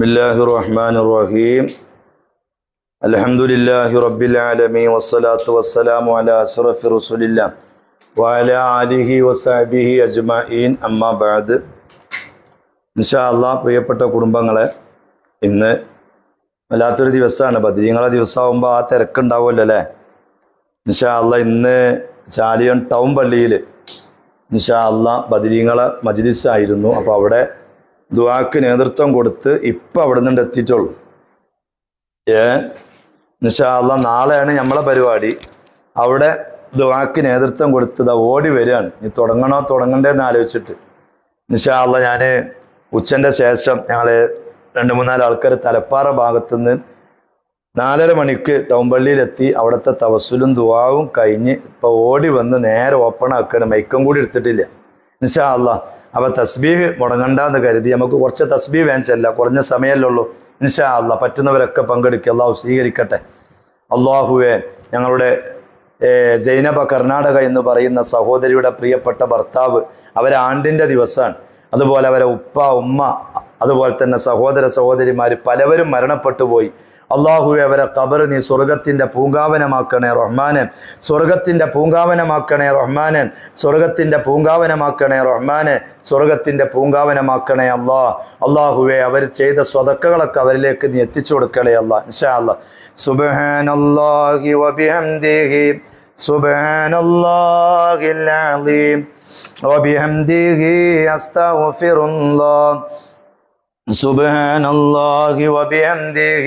بسم الله الرحمن الرحيم الحمد لله رب العالمين والصلاة والسلام على أشرف رسول الله وعلى آله وصحبه أجمعين أما بعد ഇൻഷാ അള്ളാഹ് പ്രിയപ്പെട്ട കുടുംബങ്ങളെ ഇന്ന് വല്ലാത്തൊരു ദിവസമാണ് ബദ്രീങ്ങളെ ദിവസമാകുമ്പോൾ ആ തിരക്കുണ്ടാവുമല്ലോ അല്ലേ ഇൻഷാ അള്ളാഹ് ഇന്ന് ചാലിയൻ ടൗൺ പള്ളിയിൽ ഇൻഷാ അള്ളാഹ് ബദ്രീങ്ങളെ മജ്ലിസായിരുന്നു അപ്പോൾ അവിടെ ദുവാക്ക് നേതൃത്വം കൊടുത്ത് ഇപ്പം അവിടെ നിന്ന് എത്തിയിട്ടുള്ളൂ. ഏ? നിഷാല്ല നാളെയാണ് നമ്മളെ പരിപാടി. അവിടെ ദുവാക്ക് നേതൃത്വം കൊടുത്തത് ഓടി വരികയാണ് ഇനി തുടങ്ങണോ തുടങ്ങണ്ടേന്ന് ആലോചിച്ചിട്ട്. നിഷാല്ല ഞാൻ ഉച്ചന്റെ ശേഷം ഞങ്ങൾ രണ്ട് മൂന്നാൽ ആൾക്കാർ തലപ്പാറ ഭാഗത്തുനിന്ന് നാലര മണിക്ക് ടൗൺ പള്ളിയിലെത്തി അവിടുത്തെ തവസുലും ദുവാവും കഴിഞ്ഞ് ഇപ്പോൾ ഓടി വന്ന് നേരെ ഓപ്പൺ ആക്കുകയാണ് മൈക്കും കൂടി എടുത്തിട്ടില്ല. നിഷാ അല്ല അപ്പൊ തസ്ബീഹ് മുടങ്ങണ്ടെന്ന് കരുതി നമുക്ക് കുറച്ച് തസ്ബീഹ് വേഞ്ചല്ല കുറഞ്ഞ സമയമല്ലേ ഉള്ളൂ. ഇൻഷാ അല്ല പറ്റുന്നവരൊക്കെ പങ്കെടുക്കുക അള്ളാഹു സ്വീകരിക്കട്ടെ. അള്ളാഹുവെ ഞങ്ങളുടെ ജൈനബ കർണാടക എന്ന് പറയുന്ന സഹോദരിയുടെ പ്രിയപ്പെട്ട ഭർത്താവ് അവരെ ആണ്ടിന്റെ ദിവസമാണ് അതുപോലെ അവരെ ഉപ്പ ഉമ്മ അതുപോലെ തന്നെ സഹോദര സഹോദരിമാർ പലവരും മരണപ്പെട്ടു പോയി. അള്ളാഹുവെ അവരെ കബർ നീ സ്വർഗത്തിൻ്റെ പൂങ്കാവനമാക്കണേ റഹ്മാനെ സ്വർഗത്തിൻ്റെ പൂങ്കാവനമാക്കണേ റഹ്മാനെ സ്വർഗത്തിൻ്റെ പൂങ്കാവനമാക്കണേ റഹ്മാനെ സ്വർഗത്തിൻ്റെ പൂങ്കാവനമാക്കണേ അള്ളാ അള്ളാഹുവെ അവർ ചെയ്ത സ്വതക്കകളൊക്കെ അവരിലേക്ക് നീ എത്തിച്ചു കൊടുക്കണേ അല്ലാ ഇൻഷാ അല്ലാ സുബ്ഹാനല്ലാഹി വബിഹംദിഹി സുബ്ഹാനല്ലാഹിൽ അലീം വബിഹംദിഹി അസ്തഗ്ഫിറുല്ലാഹ് سبحان الله وبحمده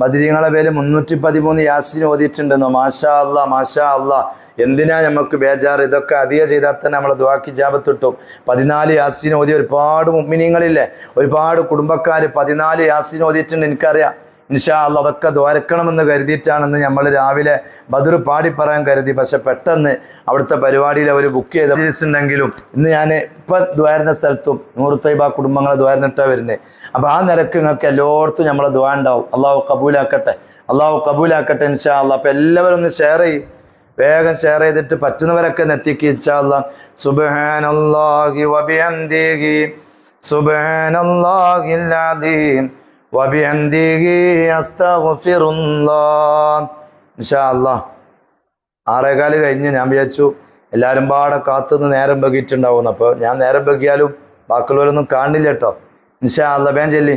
ബദരീങ്ങളെ പേര് മുന്നൂറ്റി പതിമൂന്ന് യാസിന് ഓതിയിട്ടുണ്ടെന്നോ? മാഷാ അല്ല മാഷാ അല്ല എന്തിനാ നമുക്ക് ബേജാറ്? ഇതൊക്കെ അധികം ചെയ്താൽ തന്നെ നമ്മളെ ദ്വാക്കി ജാപത്തിട്ടും പതിനാല് യാസിന് ഓതി ഒരുപാട് മുമ്മിനിങ്ങളില്ലേ ഒരുപാട് കുടുംബക്കാർ പതിനാല് യാസിന് ഓതിയിട്ടുണ്ട് എനിക്കറിയാം. ഇൻഷാ അല്ല അതൊക്കെ ദ്വാരക്കണമെന്ന് കരുതിയിട്ടാണെന്ന് നമ്മൾ രാവിലെ ബദർ പാടി പറയാൻ കരുതി. പക്ഷെ പെട്ടെന്ന് അവിടുത്തെ പരിപാടിയിൽ അവർ ബുക്ക് ചെയ്ത ഉണ്ടെങ്കിലും ഇന്ന് ഞാൻ ഇപ്പം ദ്വാരുന്ന സ്ഥലത്തും നൂറ് തൈബ കുടുംബങ്ങളെ ദ്വാരന്നിട്ടാ വരുന്നത് അപ്പോൾ ആ നിരക്ക് നിങ്ങൾക്ക് എല്ലായിടത്തും നമ്മളെ ദ്വാ ഉണ്ടാവും. അള്ളാഹു കബൂലാക്കട്ടെ. അള്ളാഹു കബൂലാക്കട്ടെ ഇൻഷാ അല്ല. അപ്പോൾ എല്ലാവരും ഒന്ന് ഷെയർ ചെയ്യും. വേഗം ഷെയർ ചെയ്തിട്ട് പറ്റുന്നവരൊക്കെ നെത്തിക്ക് ഇൻഷാ അല്ലാ. അദീം. ആറേകാൽ കഴിഞ്ഞ് ഞാൻ വിചാരിച്ചു എല്ലാവരും പാടെ കാത്തുനിന്ന് നേരം ബഗിയിട്ടുണ്ടാവും അപ്പോൾ ഞാൻ നേരം ബഗിയാലും ബാക്കിയുള്ളവരൊന്നും കാണില്ല കേട്ടോ. ഇൻഷാ അല്ല ചൊല്ലി.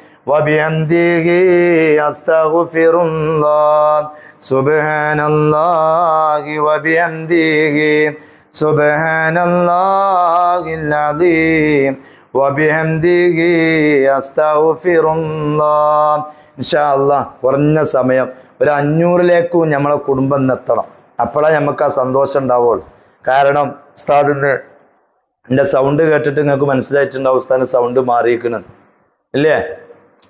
وبحمده أستغفر الله سبحان الله وبحمده سبحان الله العظيم وبحمده أستغفر الله إن شاء الله കുറഞ്ഞ സമയം ഒരു അഞ്ഞൂറിലേക്കും നമ്മളെ കുടുംബം എത്തണം അപ്പോഴേ നമുക്ക് ആ സന്തോഷം ഉണ്ടാവുള്ളൂ കാരണം ഉസ്താദിന് എൻ്റെ സൗണ്ട് കേട്ടിട്ട് നിങ്ങൾക്ക് മനസ്സിലായിട്ടുണ്ടാവും ഉസ്താദിന് സൗണ്ട് മാറിയിരിക്കണം ഇല്ലേ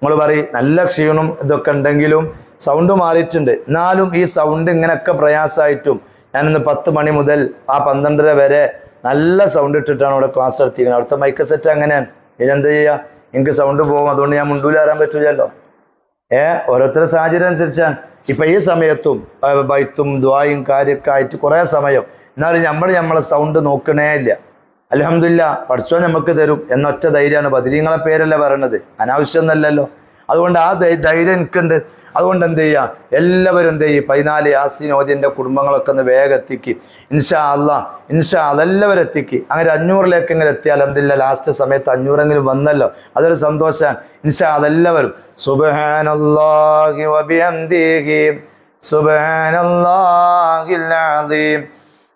നിങ്ങൾ പറയും നല്ല ക്ഷീണം ഇതൊക്കെ ഉണ്ടെങ്കിലും സൗണ്ട് മാറിയിട്ടുണ്ട്. എന്നാലും ഈ സൗണ്ട് ഇങ്ങനെയൊക്കെ പ്രയാസമായിട്ടും ഞാനിന്ന് പത്ത് മണി മുതൽ ആ പന്ത്രണ്ടര വരെ നല്ല സൗണ്ട് ഇട്ടിട്ടാണ് അവിടെ ക്ലാസ് എടുത്തിരിക്കുന്നത് അവിടുത്തെ മൈക്ക് സെറ്റ് അങ്ങനെയാണ്. ഇതെന്താ ചെയ്യുക എനിക്ക് സൗണ്ട് പോകും അതുകൊണ്ട് ഞാൻ മുണ്ടൂലാറാൻ പറ്റൂലല്ലോ. ഏ? ഓരോരുത്തരുടെ സാഹചര്യം അനുസരിച്ചാണ്. ഇപ്പം ഈ സമയത്തും ബൈത്തും ദ്വായും കാര്യമൊക്കെ ആയിട്ട് കുറേ സമയം. എന്നാലും നമ്മൾ നമ്മളെ സൗണ്ട് നോക്കണേ ഇല്ല. അലഹമില്ല പഠിച്ചോ നമുക്ക് തരും. എന്നൊറ്റ ധൈര്യമാണ് ബദരീങ്ങളെ പേരല്ല പറയണത്. അനാവശ്യമൊന്നല്ലല്ലോ. അതുകൊണ്ട് ആ ധൈര്യം എനിക്കുണ്ട്. അതുകൊണ്ട് എന്ത് ചെയ്യുക എല്ലാവരും എന്ത് ചെയ്യും? പതിനാല് യാസീൻ ഓതിന്റെ കുടുംബങ്ങളൊക്കെ ഒന്ന് വേഗം എത്തിക്ക്. ഇൻഷാ അല്ല ഇൻഷാ അതെല്ലാവരും എത്തിക്ക്. അങ്ങനെ അഞ്ഞൂറിലേക്ക് ഇങ്ങനെ എത്തിയാൽ എന്തില്ല ലാസ്റ്റ് സമയത്ത് അഞ്ഞൂറെങ്കിലും വന്നല്ലോ. അതൊരു സന്തോഷമാണ് ഇൻഷാ അതെല്ലാവരും സുബഹാനല്ലാഹിൽ അദീം.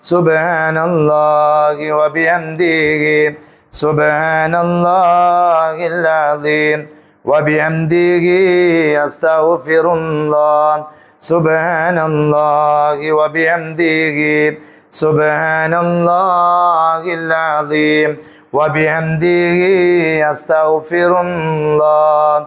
سبحان الله وبحمده سبحان الله العظيم وبحمده أستغفر الله سبحان الله وبحمده سبحان الله العظيم وبحمده أستغفر الله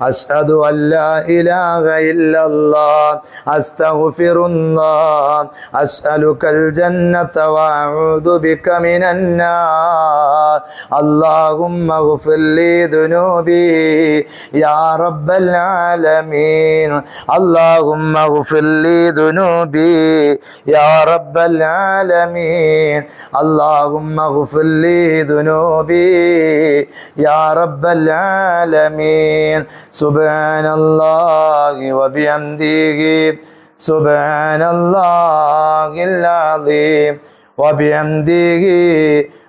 അഷ്ഹദു അല്ലാ ഇലാഹ ഇല്ലല്ലാഹ് അസ്തഗ്ഫിറുല്ലാഹ് അസ്അലുകൽ ജന്നത വഅഊദു ബിക മിനന്നാർ اللهم اغفر لي ذنوبي يا رب العالمين. اللهم اغفر لي ذنوبي يا رب العالمين. اللهم اغفر لي ذنوبي يا رب العالمين. سبحان الله وبحمده سبحان الله العظيم. وبحمده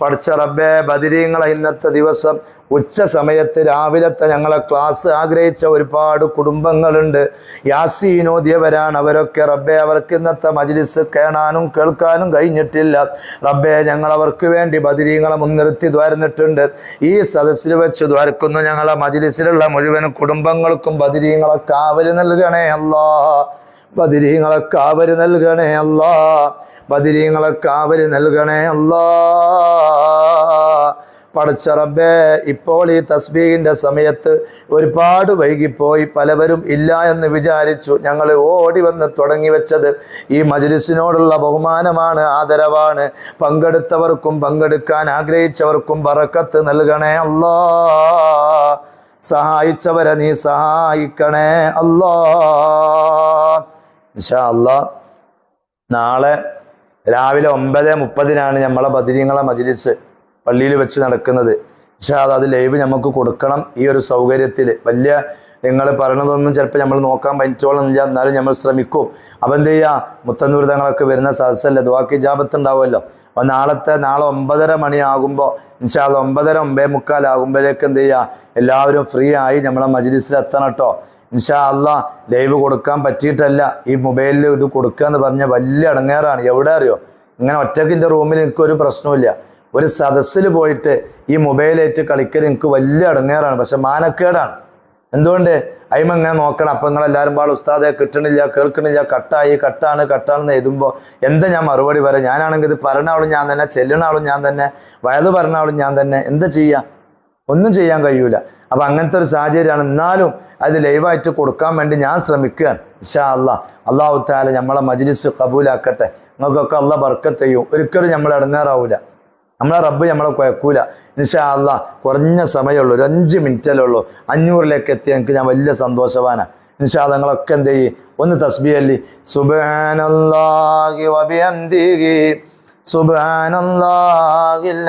പഠിച്ച റബ്ബേ ബദിരീങ്ങളെ ഇന്നത്തെ ദിവസം ഉച്ച സമയത്ത് രാവിലത്തെ ഞങ്ങളെ ക്ലാസ് ആഗ്രഹിച്ച ഒരുപാട് കുടുംബങ്ങളുണ്ട്. യാസീനോദ്യവരാണ് അവരൊക്കെ റബ്ബെ അവർക്ക് ഇന്നത്തെ മജ്ലിസ് കേണാനും കേൾക്കാനും കഴിഞ്ഞിട്ടില്ല. റബ്ബെ ഞങ്ങൾ അവർക്ക് വേണ്ടി ബദിരീങ്ങളെ മുൻനിർത്തി ദ്വാരന്നിട്ടുണ്ട്. ഈ സദസ്സിൽ വെച്ച് ദ്വാരക്കുന്നു ഞങ്ങളെ മജ്ലിസിലുള്ള മുഴുവൻ കുടുംബങ്ങൾക്കും ബദിരീങ്ങളെ കാവൽ നൽകണേ അല്ലാ ബദിരീങ്ങളെ കാവര് നൽകണേ അല്ലാ. ബദിരീങ്ങളെ കാവര് നൽകണേ അല്ലാ. പടച്ച റബ്ബേ ഇപ്പോൾ ഈ തസ്ബീഹിന്റെ സമയത്ത് ഒരുപാട് വൈകിപ്പോയി. പലവരും ഇല്ല എന്ന് വിചാരിച്ചു. ഞങ്ങൾ ഓടി വന്ന് തുടങ്ങി വെച്ചത് ഈ മജ്ലിസിനോടുള്ള ബഹുമാനമാണ് ആദരവാണ്. പങ്കെടുത്തവർക്കും പങ്കെടുക്കാൻ ആഗ്രഹിച്ചവർക്കും ബറക്കത്ത് നൽകണേ അല്ലാ. സഹായിച്ചവരെ നീ സഹായിക്കണേ അല്ലാ. ഇൻഷാ അള്ളാ നാളെ രാവിലെ ഒമ്പത് മുപ്പതിനാണ് നമ്മളെ ബദിരിങ്ങളെ മജിലിസ് പള്ളിയിൽ വെച്ച് നടക്കുന്നത്. പക്ഷേ അത് അത് ലൈവ് നമുക്ക് കൊടുക്കണം ഈ ഒരു സൗകര്യത്തിൽ വലിയ നിങ്ങൾ പറയണതൊന്നും ചിലപ്പോൾ നമ്മൾ നോക്കാൻ പറ്റോളന്നില്ല എന്നാലും നമ്മൾ ശ്രമിക്കും. അപ്പം എന്ത് ചെയ്യുക മുത്തന്നൂർ തങ്ങളൊക്കെ വരുന്ന സദസ്സല്ലേ? ദ്വാക്കി ജാപത്ത് ഉണ്ടാവുമല്ലോ. അപ്പം നാളത്തെ നാളെ ഒമ്പതര മണിയാകുമ്പോൾ ഇൻഷാല്ല ഒമ്പതര ഒമ്പേ മുക്കാലാകുമ്പോഴേക്ക് എന്ത് ചെയ്യുക എല്ലാവരും ഫ്രീ ആയി നമ്മളെ മജ്ലിസിൽ എത്തണം കേട്ടോ ഇൻഷാ അല്ല ലൈവ് കൊടുക്കാൻ പറ്റിയിട്ടല്ല. ഈ മൊബൈലിൽ ഇത് കൊടുക്കുക എന്ന് പറഞ്ഞ വലിയ അടങ്ങേറാണ്. എവിടെ അറിയോ? ഇങ്ങനെ ഒറ്റയ്ക്ക് എന്റെ റൂമിൽ എനിക്ക് ഒരു പ്രശ്നമില്ല ഒരു സദസ്സിൽ പോയിട്ട് ഈ മൊബൈലേറ്റ് കളിക്കൽ എനിക്ക് വലിയ അടങ്ങേറാണ്. പക്ഷെ മാനക്കേടാണ്. എന്തുകൊണ്ട്? അയിമ ഇങ്ങനെ നോക്കണം. അപ്പം നിങ്ങളെല്ലാവരും പാടും ഉസ്താദെ കിട്ടണില്ല കേൾക്കണില്ല കട്ടായി കട്ടാണ് കട്ടാണെന്ന് എഴുതുമ്പോൾ എന്താ ഞാൻ മറുപടി പറയാം? ഞാനാണെങ്കിൽ ഇത് പറഞ്ഞാളും ഞാൻ തന്നെ ചെല്ലണ ആളും ഞാൻ തന്നെ വയത് പറഞ്ഞ ആളും ഞാൻ തന്നെ. എന്താ ചെയ്യുക ഒന്നും ചെയ്യാൻ കഴിയൂല. അപ്പം അങ്ങനത്തെ ഒരു സാഹചര്യമാണ്. എന്നാലും അത് ലൈവായിട്ട് കൊടുക്കാൻ വേണ്ടി ഞാൻ ശ്രമിക്കുകയാണ്. ഇഷാ അള്ളാ. അള്ളാഹു താല നമ്മളെ മജ്ലിസ് കബൂലാക്കട്ടെ. നിങ്ങൾക്കൊക്കെ അല്ല ബർക്കത്ത് ചെയ്യും ഒരിക്കലും നമ്മൾ ഇടങ്ങാറാവൂല. നമ്മളെ റബ്ബ് നമ്മളെ കുഴക്കൂല. ഇൻഷാ അള്ളാ. കുറഞ്ഞ സമയമുള്ളൂ. ഒരു അഞ്ച് മിനിറ്റല്ലേ ഉള്ളൂ. അഞ്ഞൂറിലേക്ക് എത്തി എനിക്ക് ഞാൻ വലിയ സന്തോഷവാനാണ് ഇൻഷാ അല്ലാ നിങ്ങളൊക്കെ എന്ത് ചെയ്യും? ഒന്ന് തസ്ബിയല്ലി സുബാനല്ലാഹി വബിഹംദിഹി സുബാനല്ലാഹിൽ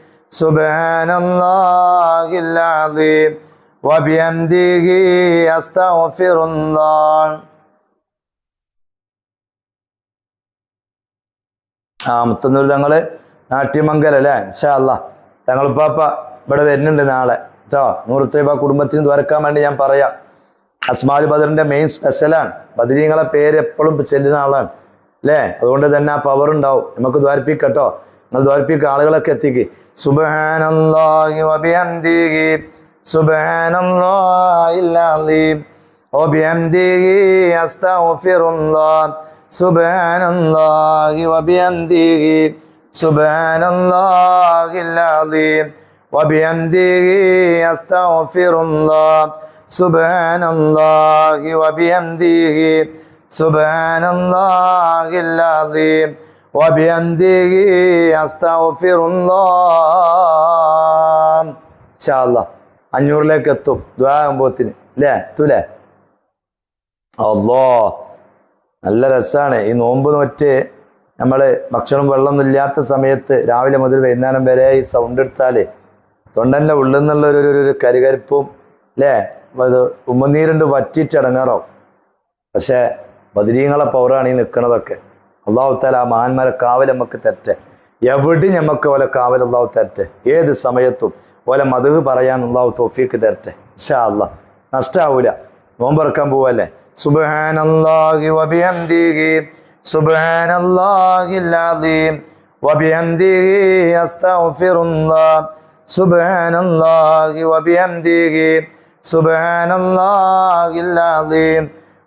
سبحان الله العظيم وبحمده أستغفر الله ആ മുത്തന്നൂർ തങ്ങള് നാട്യമംഗലം അല്ലേ ഇൻഷാ അല്ലാ തങ്ങളിപ്പാപ്പ ഇവിടെ വരുന്നുണ്ട് നാളെ കേട്ടോ നൂറുത്തേബ കുടുംബത്തിന് തുറക്കാൻ വേണ്ടി ഞാൻ പറയാം അസ്മാൽ ബദറിന്റെ മെയിൻ സ്പെഷ്യലാണ് ബദരീങ്ങളെ പേര് എപ്പോഴും ചെല്ലുന്ന ആളാണ് അല്ലേ അതുകൊണ്ട് തന്നെ ആ പവർ ഉണ്ടാവും നമുക്ക് ദ്വാരിപ്പിക്കട്ടോ നിങ്ങൾ ദ്വാരിപ്പിക്ക ആളുകളൊക്കെ എത്തിക്ക് സുബഹാനല്ലാഹി വബിഹംദിഹി സുബഹാനല്ലാഹിൽ അലീം വബിഹംദിഹി അസ്തഗ്ഫിറുല്ലാഹ് سبحان الله وبحمده سبحان الله العظيم وبحمده أستغفر الله سبحان الله وبحمده سبحان الله العظيم وبحمده أستغفر الله إن شاء الله അഞ്ഞൂറിലേക്ക് എത്തും ദ്വാകുമ്പോത്തിന് അല്ലേ എത്തൂലേ അല്ലോ നല്ല രസമാണ് ഈ നോമ്പ് നോറ്റ് നമ്മൾ ഭക്ഷണം വെള്ളമൊന്നും ഇല്ലാത്ത സമയത്ത് രാവിലെ മുതൽ വൈകുന്നേരം വരെ ഈ സൗണ്ട് എടുത്താൽ തൊണ്ടൻ്റെ ഉള്ളിൽ നിന്നുള്ള ഒരു ഒരു- ഒരു കരുകരിപ്പും അല്ലേ അത് ഉമ്മനീരുണ്ട് വറ്റിയിട്ട് ഇടങ്ങാറാവും പക്ഷേ ബദരീങ്ങളെ പൗറാണ് ഈ നിൽക്കുന്നതൊക്കെ അള്ളാഹു താല ആ മഹാന്മാരെ കാവൽ നമുക്ക് തെറ്റ് എവിടെ നമുക്ക് ഓലെ കാവൽ അള്ളാഹു തെറ്റ് ഏത് സമയത്തും ഓലെ മധു പറയാൻ അള്ളാഹു തോഫീക്ക് തരട്ടെ. ഇഷാ അല്ല നഷ്ടാവൂല. നോമ്പറക്കാൻ പോവല്ലേ? വബിഹംദിഹി അസ്തഗ്ഫിറുല്ലാഹ്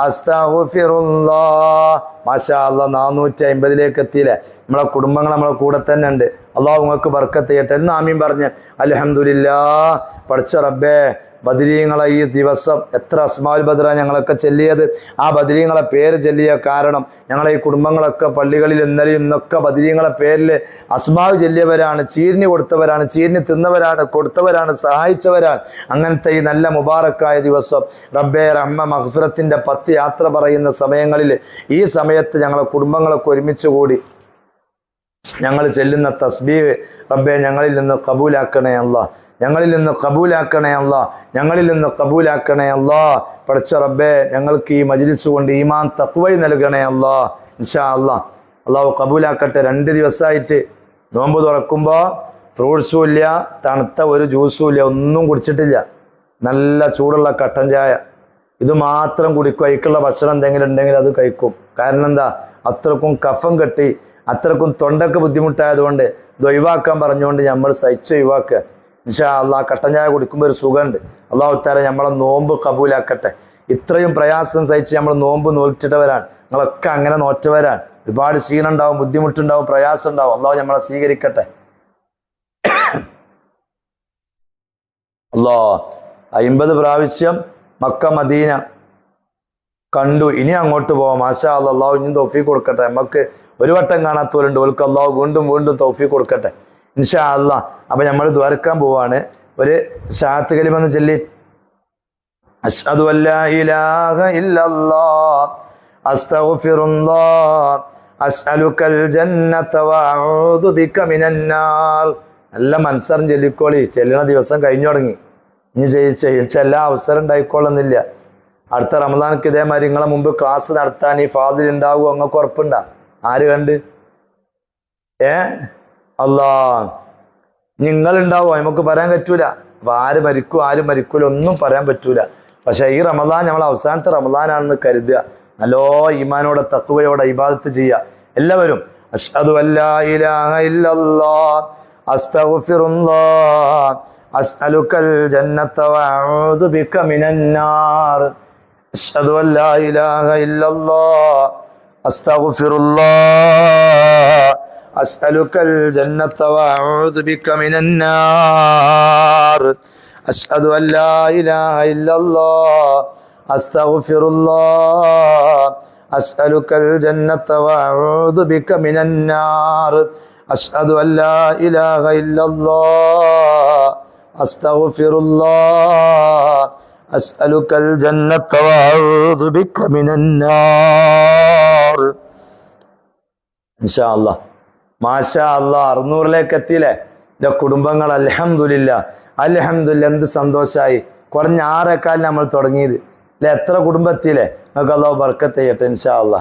അസ്തഫിറുല്ലാ മാഷാ നാനൂറ്റി അമ്പതിലേക്ക് എത്തിയില്ലേ? നമ്മളെ കുടുംബങ്ങൾ നമ്മളെ കൂടെ തന്നെ ഉണ്ട്. അള്ളാഹു നിങ്ങൾക്ക് ബർക്കത്ത് ചെയ്യട്ടെ എന്ന് ആമീൻ പറഞ്ഞ്. അലഹമുല്ല പഠിച്ച റബ്ബേ. ബദരീങ്ങളെ ഈ ദിവസം എത്ര അസ്മാൽ ബദ്ര ഞങ്ങളൊക്കെ ചെല്ലിയത്? ആ ബദരീങ്ങളെ പേര് ചെല്ലിയ കാരണം ഞങ്ങളെ ഈ കുടുംബങ്ങളൊക്കെ പള്ളികളിൽ ഇന്നലെയും ഇന്നൊക്കെ ബദരീങ്ങളെ പേരിൽ അസ്മാവ് ചെല്ലിയവരാണ് ചീരിഞ്ഞു കൊടുത്തവരാണ് ചീരിഞ്ഞു തിന്നവരാണ് കൊടുത്തവരാണ് സഹായിച്ചവരാണ്. അങ്ങനത്തെ ഈ നല്ല മുബാറക്കായ ദിവസം റബ്ബേ റഹ്മ മഹ്ഫിറത്തിന്റെ പത്ത് യാത്ര പറയുന്ന സമയങ്ങളിൽ ഈ സമയത്ത് ഞങ്ങളെ കുടുംബങ്ങളൊക്കെ ഒരുമിച്ച് കൂടി ഞങ്ങൾ ചെല്ലുന്ന തസ്ബീഹ് റബ്ബെ ഞങ്ങളിൽ നിന്ന് കബൂലാക്കണേ അല്ല ഞങ്ങളിൽ നിന്ന് കബൂലാക്കണേ അല്ല. ഞങ്ങളിൽ നിന്ന് കബൂലാക്കണേ അല്ല. പഠിച്ച റബ്ബെ ഞങ്ങൾക്ക് ഈ മജിലിസ് കൊണ്ട് ഈമാൻ തക്വൈ നൽകണേ അല്ല. ഇൻഷാ അല്ല. അള്ളാഹു കബൂലാക്കട്ടെ. രണ്ട് ദിവസമായിട്ട് നോമ്പ് തുറക്കുമ്പോൾ ഫ്രൂട്ട്സും ഇല്ല തണുത്ത ഒരു ജ്യൂസും ഇല്ല ഒന്നും കുടിച്ചിട്ടില്ല. നല്ല ചൂടുള്ള കട്ടൻ ചായ. ഇത് മാത്രം കുടിക്കും. അതിക്കുള്ള ഭക്ഷണം എന്തെങ്കിലും ഉണ്ടെങ്കിൽ അത് കഴിക്കും. കാരണം എന്താ? അത്രക്കും കഫം കെട്ടി അത്രക്കും തൊണ്ടക്ക് ബുദ്ധിമുട്ടായതുകൊണ്ട് ഇത് ഒഴിവാക്കാൻ പറഞ്ഞുകൊണ്ട് നമ്മൾ സഹിച്ച് ഒഴിവാക്കുക. ഇൻഷാ അള്ളാഹ് കട്ടഞ്ഞായ കൊടുക്കുമ്പോൾ ഒരു സുഖമുണ്ട്. അള്ളാഹു താര നമ്മളെ നോമ്പ് കബൂലാക്കട്ടെ. ഇത്രയും പ്രയാസം സഹിച്ച് നമ്മൾ നോമ്പ് നോറ്റിട്ടവരാണ് നിങ്ങളൊക്കെ അങ്ങനെ നോറ്റവരാണ്. ഒരുപാട് ക്ഷീണം ഉണ്ടാവും ബുദ്ധിമുട്ടുണ്ടാവും പ്രയാസം ഉണ്ടാവും അള്ളാഹു നമ്മളെ സ്വീകരിക്കട്ടെ. അല്ലോ അയിമ്പത് പ്രാവശ്യം മക്ക മദീന കണ്ടു. ഇനി അങ്ങോട്ട് പോവാം. അല്ലാ, അള്ളാഹു ഇനിയും തൗഫീഖ് കൊടുക്കട്ടെ. നമുക്ക് ഒരു വട്ടം കാണാത്തവരുണ്ട്. ഓൽക്ക് അള്ളാഹു വീണ്ടും വീണ്ടും തൗഫീഖ് കൊടുക്കട്ടെ. ഇൻഷാ അല്ലാ അപ്പൊ നമ്മൾ ദ്വാരക്കാൻ പോവാണ്. ഒരു ഷാത്ത് കലിമെന്ന് ചൊല്ലി. അഷ്ഹദു അല്ലാ ഇലാഹ ഇല്ലല്ലാഹ് അസ്തഗ്ഫിറുല്ലാഹ് അസ്അലുക്കൽ ജന്നത വഅഊദു ബിക മിനന്നാർ നാർ. നല്ല മനസ്സറിഞ്ഞ് ചൊല്ലിക്കോളി. ചെല്ലണ ദിവസം കഴിഞ്ഞു തുടങ്ങി. ഇനി ചെയ്യിച്ച എല്ലാ അവസരം ഉണ്ടായിക്കോളുന്നില്ല. അടുത്ത റമദാനക്ക് ഇതേമാതിരി നിങ്ങളെ മുമ്പ് ക്ലാസ് നടത്താൻ ഈ ഫാദിൽ ഉണ്ടാവുമോ? അങ്ങക്ക് ഉറപ്പുണ്ടാ? ആര് കണ്ട്? ഏ? അല്ലാ നിങ്ങൾ ഉണ്ടാവോ നമുക്ക് പറയാൻ പറ്റൂല. അപ്പൊ ആര് മരിക്കും ആര് മരിക്കൂല ഒന്നും പറയാൻ പറ്റൂല. പക്ഷെ ഈ റമദാൻ നമ്മൾ അവസാനത്തെ റമദാനാണെന്ന് കരുതുക. നല്ലോ ഈമാനോടെ തക്കുവയോടെ ഇബാദത്ത് ചെയ്യുക. എല്ലാവരും അഷ്ഹദു ഇല്ലല്ലാഹ് അസ്തഗ്ഫിറുല്ലാഹ് അസ്അലുക്കൽ ജന്നത വഅഊദു മിനന്നാർ അഷ്ഹദു ഇല്ലല്ലാഹ് അസ്തഗ്ഫിറുല്ലാഹ്. أسألك الجنة وأعوذ بك من النار. أشهد أن لا إله إلا الله. أستغفر الله. أسألك الجنة وأعوذ بك من النار. أشهد أن لا إله إلا الله. أستغفر الله. أسألك الجنة وأعوذ بك من النار. إن شاء الله. മാഷാ അല്ല അറുന്നൂറിലേക്ക് എത്തിയില്ലേ എന്റെ കുടുംബങ്ങൾ അലഹമുല്ല അലഹമുല്ല എന്ത് സന്തോഷമായി കുറഞ്ഞ ആറേക്കാലിന് നമ്മൾ തുടങ്ങിയത്. അല്ലെ? എത്ര കുടുംബം എത്തിയില്ലേ നമുക്ക് അള്ളാഹു ബർക്കത്ത് ചെയ്യട്ടെ ഇൻഷാ അല്ല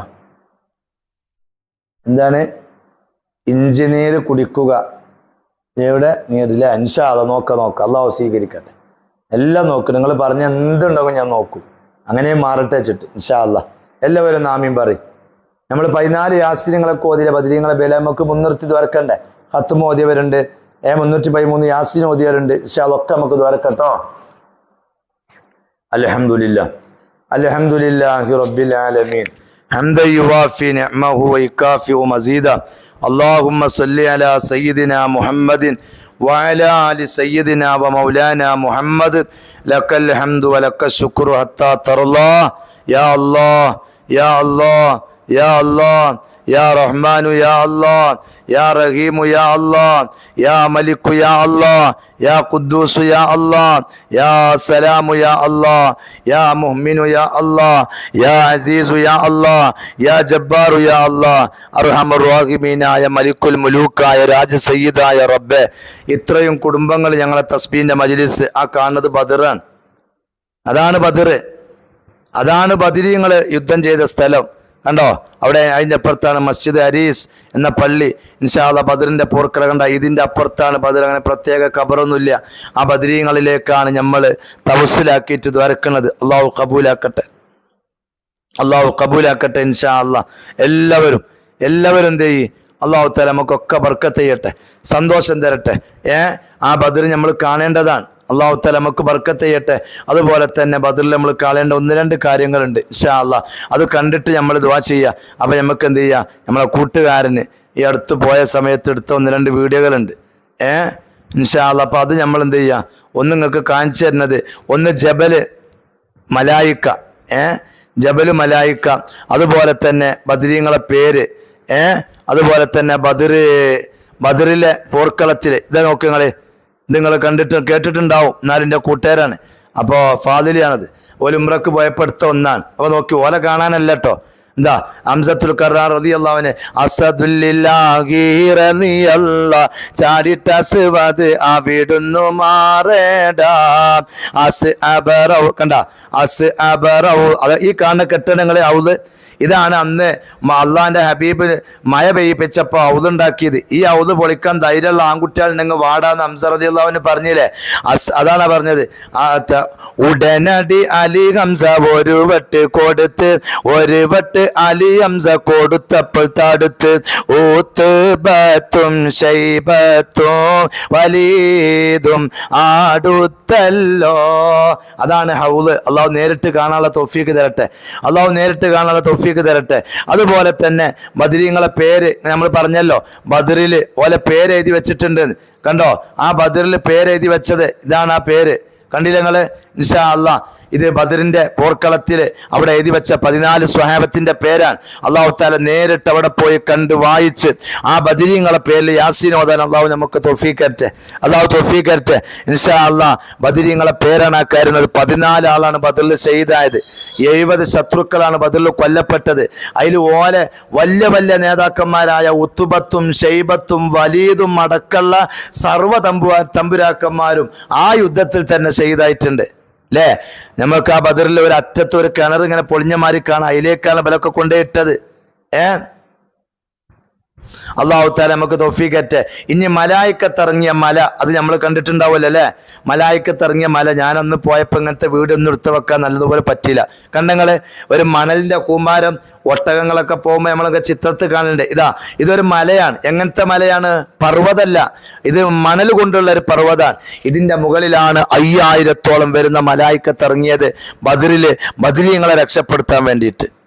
എന്താണ് ഇഞ്ചിനീർ കുടിക്കുക. എവിടെ? നീരില്ല ഇൻഷാ അല്ല നോക്ക നോക്ക. അള്ളാഹു സ്വീകരിക്കട്ടെ. എല്ലാം നോക്കും. നിങ്ങൾ പറഞ്ഞ എന്തുണ്ടാകും ഞാൻ നോക്കും. അങ്ങനെ മാറട്ടെ വെച്ചിട്ട് ഇൻഷാ അല്ല എല്ലാവരും നാമീം പറയും. നമ്മൾ പതിനാല് യാസിനങ്ങളൊക്കെ ഓതിയില്ല ബദിരീങ്ങളെ ബല നമുക്ക് മുൻനിർത്തി ദ്വരക്കണ്ടേ ഹത്തും ഓതിയവരുണ്ട് ഏ മുന്നൂറ്റി പതിമൂന്ന് യാസിൻ ഓതിയവരുണ്ട് പക്ഷെ അതൊക്കെ നമുക്ക് ദ്വരക്കട്ടോ അലഹമുല്ല അലഹമുല്ലാഹി റബ്ബിൽ ആലമീൻ حمدا يوافي نعمه ويكافئ مزيدا اللهم صل على سيدنا محمد وعلى آل سيدنا ومولانا محمد لك الحمد ولك الشكر حتى ترضى يا الله يا الله യാ يا യാ റഹ്മാനു യാ يا യാ റഹീമു യാ يا യാ മലിക്കു യാ يا യാ ഖുദ്ദൂസു യാ يا യാ സലാമു യാ يا യാ മുഹ്മിനു യാ يا യാ അസീസു യാ يا യാ ജബ്ബാറു യാ يا ملك الملوك മലിക്കുൽ راج രാജ يا رب ഇത്രയും കുടുംബങ്ങൾ ഞങ്ങളെ തസ്ബീന്റെ മജ്ലിസ് ആ കാണുന്നത് ബദറാണ്. അതാണ് ബദർ അതാണ് ബദിരിങ്ങൾ യുദ്ധം ചെയ്ത സ്ഥലം. കണ്ടോ? അവിടെ അതിന്റെ അപ്പുറത്താണ് മസ്ജിദ് അരീസ് എന്ന പള്ളി. ഇൻഷാല്ല ബദറിന്റെ പോർക്കട കണ്ട ഇതിന്റെ അപ്പുറത്താണ് ബദർ. അങ്ങനെ പ്രത്യേക ഖബറൊന്നുമില്ല. ആ ബദരീങ്ങളിലേക്കാണ് നമ്മൾ തവസിലാക്കിയിട്ട് ദ്വാരക്കുന്നത്. അള്ളാഹു കബൂലാക്കട്ടെ അള്ളാഹു കബൂലാക്കട്ടെ ഇൻഷാ അല്ലാ എല്ലാവരും എല്ലാവരും എന്ത് ചെയ്യും? അള്ളാഹു തല നമുക്കൊക്കെ ബർക്കത്ത് ചെയ്യട്ടെ. സന്തോഷം തരട്ടെ. ഏ? ആ ബദർ നമ്മൾ കാണേണ്ടതാണ്. അള്ളാഹു തല നമുക്ക് ബർക്കത്ത് ചെയ്യട്ടെ. അതുപോലെ തന്നെ ബദറിൽ നമ്മൾ കാണേണ്ട ഒന്ന് രണ്ട് കാര്യങ്ങളുണ്ട് ഇൻഷാ അല്ലാ അത് കണ്ടിട്ട് നമ്മൾ ദുവാ ചെയ്യുക അപ്പം നമുക്ക് എന്ത് ചെയ്യുക നമ്മളെ കൂട്ടുകാരന് ഈ അടുത്ത് പോയ സമയത്ത് എടുത്ത ഒന്ന് രണ്ട് വീഡിയോകളുണ്ട്. ഏ? ഇൻഷാ അപ്പം അത് നമ്മൾ എന്ത് ചെയ്യുക ഒന്ന് നിങ്ങൾക്ക് കാണിച്ചു തരുന്നത്. ഒന്ന് ജബൽ മലായിക്ക. ഏ? ജബൽ മലായിക്ക. അതുപോലെ തന്നെ ബദരീങ്ങളെ പേര്. ഏ? അതുപോലെ തന്നെ ബദർ ബദറിലെ പോർക്കളത്തിൽ ഇതാ നോക്കുക നിങ്ങൾ കണ്ടിട്ട് കേട്ടിട്ടുണ്ടാവും. നാലിന്റെ എന്റെ കൂട്ടുകാരാണ്. അപ്പോൾ ഫാദിലിയാണത്. ഓൽ ഉമ്രക്ക് ഭയപ്പെടുത്ത ഒന്നാണ്. അപ്പോൾ നോക്കി ഓല കാണാനല്ല എന്താ? അംസത്തുൽ കറാർ റളിയല്ലാ. ചാടിട്ട അസ്വദ് അവിടുന്നു മാറേടാ. അസ് അബറൗ കണ്ട? അസ് അബറൗ അത് ഈ കാണുന്ന കെട്ടിടങ്ങളെ ഔദ്. ഇതാണ് അന്ന് അള്ളാഹിന്റെ ഹബീബ് മഴ പെയ്യിപ്പിച്ചപ്പോൾ ഔതുണ്ടാക്കിയത്. ഈ ഔത് പൊളിക്കാൻ ധൈര്യമുള്ള ആൺകുട്ടികൾ നിങ്ങൾ വാടാന്ന് ഹംസറതി പറഞ്ഞില്ലേ? അസ് അതാണ് പറഞ്ഞത്. ഉടനടി അലി ഹംസ ഒരു വട്ട് കൊടുത്ത് ഒരു വട്ട് അലി ഹംസ കൊടുത്തപ്പോൾ തടുത്ത് ഊത്ത് ബത്തും ശൈബത്തും വലീതും ആടുത്തല്ലോ. അതാണ് ഹൗൽ അള്ളാഹു നേരിട്ട് കാണാനുള്ള തൊഫീക്ക് തരട്ടെ. അള്ളാഹു നേരിട്ട് കാണാനുള്ള തൊഫീക്ക് തരട്ടെ. അതുപോലെ തന്നെ ബദരീങ്ങളെ പേര് നമ്മൾ പറഞ്ഞല്ലോ ബദറിൽ ഓലെ പേര് എഴുതി വെച്ചിട്ടുണ്ട്. കണ്ടോ? ആ ബദറിൽ പേര് എഴുതി വെച്ചത് ഇതാണ് ആ പേര്. കണ്ടില്ല നിങ്ങൾ ഇൻഷാ അള്ളാ. ഇത് ബദറിന്റെ പോർക്കളത്തിൽ അവിടെ എഴുതി വെച്ച പതിനാല് സ്വഹാബത്തിന്റെ പേരാണ്. അള്ളാഹു താല നേരിട്ട് അവിടെ പോയി കണ്ട് വായിച്ച് ആ ബദരീങ്ങളെ പേരിൽ യാസിനോദാൻ അള്ളാഹു നമുക്ക് തൊഫീക്കറ്റെ അള്ളാഹു തൊഫീക്കറ്റെ ഇൻഷാ അള്ളാഹ് ബദരീങ്ങളെ പേരാണ് ആ കയറുന്നത് പതിനാല് ആളാണ് ബദറിൽ ഷെയ്ദായത് എഴുപത് ശത്രുക്കളാണ് ബദറിൽ കൊല്ലപ്പെട്ടത്. അതിൽ ഓലെ വലിയ വലിയ നേതാക്കന്മാരായ ഉത്തുബത്തും ഷെയ്ബത്തും വലീദും അടക്കമുള്ള സർവ തമ്പു തമ്പുരാക്കന്മാരും ആ യുദ്ധത്തിൽ തന്നെ ഷെയ്ദായിട്ടുണ്ട് അല്ലേ നമുക്ക് ആ ബദറിൽ ഒരു അറ്റത്ത് ഒരു കിണർ ഇങ്ങനെ പൊളിഞ്ഞ മാറി കാണാം അതിലേക്കാണ് ബലൊക്കെ കൊണ്ടേ ഇട്ടത്. അള്ളാഹു താല നമുക്ക് തൊഫീക്കറ്റ് ഇനി മലായിക്കത്തിറങ്ങിയ മല അത് നമ്മൾ കണ്ടിട്ടുണ്ടാവുമല്ലോ അല്ലേ? മലായിക്കത്തിറങ്ങിയ മല ഞാനൊന്ന് പോയപ്പോൾ ഇങ്ങനത്തെ വീടൊന്നും എടുത്ത് വെക്കാൻ നല്ലതുപോലെ പറ്റിയില്ല. കണ്ടങ്ങൾ ഒരു മണലിന്റെ കൂമാരം ഒട്ടകങ്ങളൊക്കെ പോകുമ്പോൾ നമ്മളൊക്കെ ചിത്രത്ത് കാണുന്നുണ്ട് ഇതാ ഇതൊരു മലയാണ്. എങ്ങനത്തെ മലയാണ്? പർവതല്ല. ഇത് മണൽ കൊണ്ടുള്ള ഒരു പർവതാണ്. ഇതിന്റെ മുകളിലാണ് അയ്യായിരത്തോളം വരുന്ന മലായിക്കത്തിറങ്ങിയത്. ബദറിൽ ബദരീങ്ങളെ രക്ഷപ്പെടുത്താൻ വേണ്ടിയിട്ട്.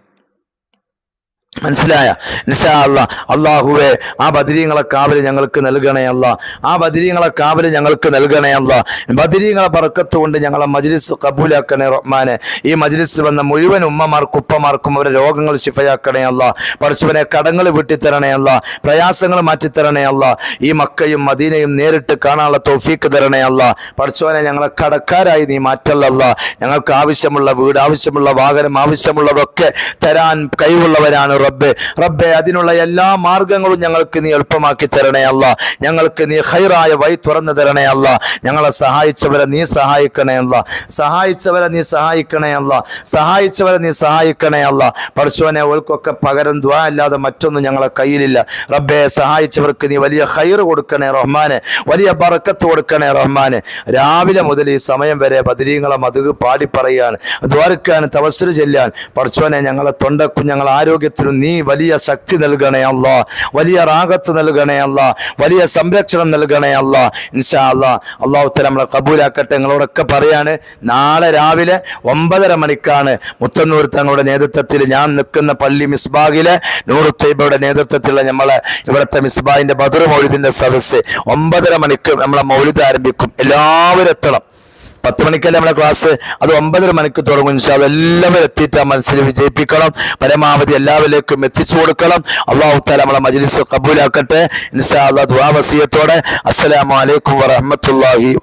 മനസ്സിലായ? നിശാ അല്ല അള്ളാഹുവെ ആ ബദിരീങ്ങളെ കാവൽ ഞങ്ങൾക്ക് നൽകണേ അല്ല ആ ബദിരീങ്ങളെ കാവൽ ഞങ്ങൾക്ക് നൽകണേ അല്ല ബദിരീങ്ങളെ പറക്കത്ത് കൊണ്ട് ഞങ്ങളെ മജ്ലിസ് കബൂലാക്കണേ റഹ്മാനെ. ഈ മജ്ലിസ് വന്ന മുഴുവൻ ഉമ്മമാർക്കും ഉപ്പമാർക്കും അവരെ രോഗങ്ങൾ ശിഫയാക്കണേ അല്ല പറിച്ചവനെ കടങ്ങൾ വിട്ടിത്തരണേ അല്ല പ്രയാസങ്ങൾ മാറ്റിത്തരണേ അല്ല ഈ മക്കയും മദീനയും നേരിട്ട് കാണാനുള്ള തോഫീക്ക് തരണേ അല്ല പറശുവനെ ഞങ്ങളെ കടക്കാരായി നീ മാറ്റല്ലല്ല ഞങ്ങൾക്ക് ആവശ്യമുള്ള വീട് ആവശ്യമുള്ള വാഹനം ആവശ്യമുള്ളതൊക്കെ തരാൻ കഴിവുള്ളവരാണ് റബ്ബ്. റബ്ബെ അതിനുള്ള എല്ലാ മാർഗങ്ങളും ഞങ്ങൾക്ക് നീ എളുപ്പമാക്കി തരണേ അല്ല. ഞങ്ങൾക്ക് നീ ഹൈറായ വഴി തുറന്നു തരണേ അല്ല. ഞങ്ങളെ സഹായിച്ചവരെ നീ സഹായിക്കണേ അല്ല. സഹായിച്ചവരെ നീ സഹായിക്കണേ അല്ല. സഹായിച്ചവരെ നീ സഹായിക്കണേ അല്ല. പർശുവനെ ഓർക്കൊക്കെ പകരം ദ്വാ അല്ലാതെ മറ്റൊന്നും ഞങ്ങളെ കയ്യിലില്ല. റബ്ബെ സഹായിച്ചവർക്ക് നീ വലിയ ഹൈർ കൊടുക്കണേ റഹ്മാനെ. വലിയ ബറക്കത്ത് കൊടുക്കണേ റഹ്മാനെ. രാവിലെ മുതൽ ഈ സമയം വരെ ബദരീങ്ങളെ മതുക് പാടി പറയാൻ ദ്വാരക്കാൻ തവസ്സര് ചെല്ലാൻ പർശുവനെ ഞങ്ങളെ തൊണ്ടക്കും ഞങ്ങളെ ആരോഗ്യത്തിനും നീ വലിയ ശക്തി നൽകണേ അല്ല. വലിയ റാഗത്ത് നൽകണേ അല്ല. വലിയ സംരക്ഷണം നൽകണേ അല്ല. ഇൻഷാ അല്ല. അള്ളാഹു തല നമ്മളെ കബൂലാക്കട്ടെ. നിങ്ങളോടൊക്കെ പറയാണ് നാളെ രാവിലെ ഒമ്പതര മണിക്കാണ് മുത്തന്നൂർ തങ്ങളുടെ നേതൃത്വത്തിൽ ഞാൻ നിൽക്കുന്ന പള്ളി മിസ്ബാഗിലെ നൂറുത്തൈബയുടെ നേതൃത്വത്തിലുള്ള നമ്മളെ ഇവിടുത്തെ മിസ്ബാഹിന്റെ ബദർ മൗലിദിന്റെ സദസ്സ്. ഒമ്പതര മണിക്ക് നമ്മളെ മൗലിദ് ആരംഭിക്കും. എല്ലാവരും എത്തണം. പത്ത് മണിക്കല്ലേ നമ്മുടെ ക്ലാസ് അത് ഒമ്പതര മണിക്ക് തുടങ്ങും. ഇൻഷാൽ എല്ലാവരും എത്തിയിട്ട് ആ മനസ്സിൽ വിജയിപ്പിക്കണം. പരമാവധി എല്ലാവരിലേക്കും എത്തിച്ചു കൊടുക്കണം. അള്ളാഹു താല നമ്മളെ മജ്ലിസ് കബൂലാക്കട്ടെ. ഇൻഷാ അള്ളാഹ് ദുആ വസിയത്തോടെ. അസ്സലാമു അലൈക്കും വറഹ്മത്തുള്ളാഹി